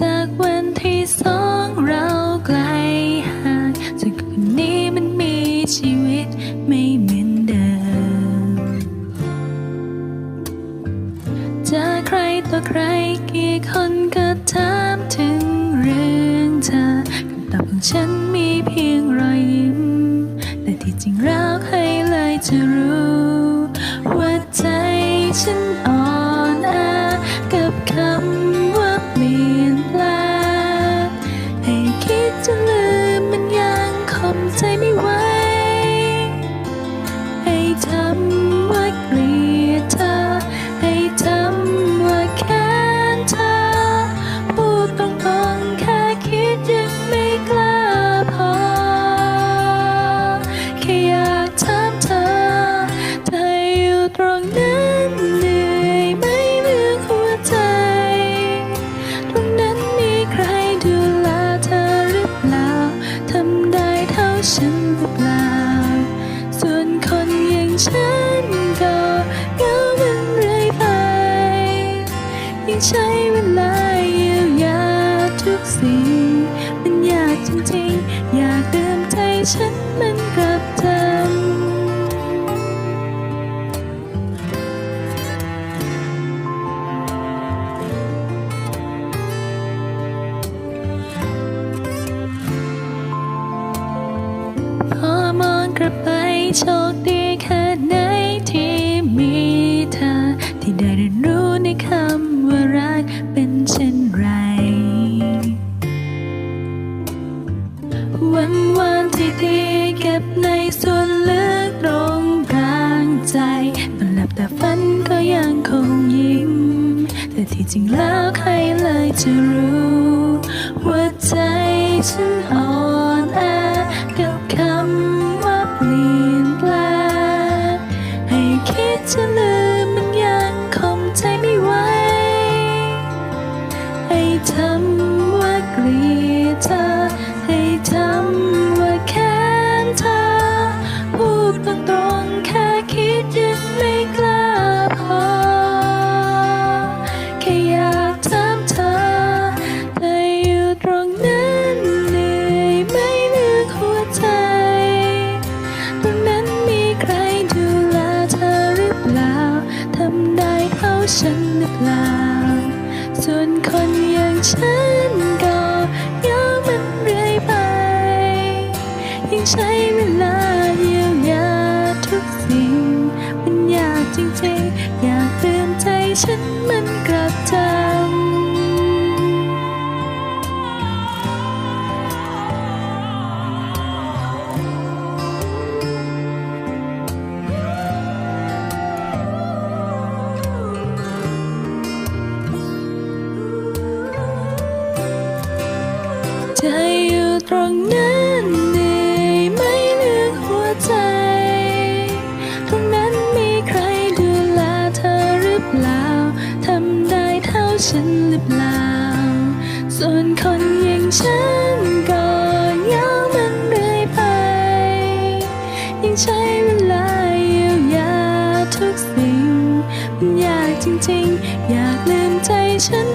จากวัน คิ ฉันก็เหงามันเรื่อยไปยังใช้เวลาเยียวยาทุกสิ่งมันยากจริงๆ อยากเดิมใจฉันมันกลับทำพอมองกลับไปโชคดี วันวานที่ดีเก็บในส่วนลึกตรงกลางใจตอนหลับแต่ฝันก็ยังคงยิ้ม แต่ที่จริงแล้วใครเลยจะรู้ ว่าใจฉันอ่อน ดตรงๆแค่คิดยังไม่กล้าพอ แค่อยากถามเธอเธออยู่ตรงนั้นเหนื่อยไหมเรื่อหัวใจ ตรงนั้นมีใครดูแลเธอหรือเปล่าทำได้เท่าฉันหรือเปล่าส่วนคนอย่างฉัน ฉันมันกลับทำเธออยู่ตรงนั้น ฉันหรือเปล่า ส่วนคนอย่างฉันก็ยาวมันเรื่อยไป ยังใช้เวลาเยียวยาทุกสิ่ง มันยากจริงๆ อยากลืมใจฉัน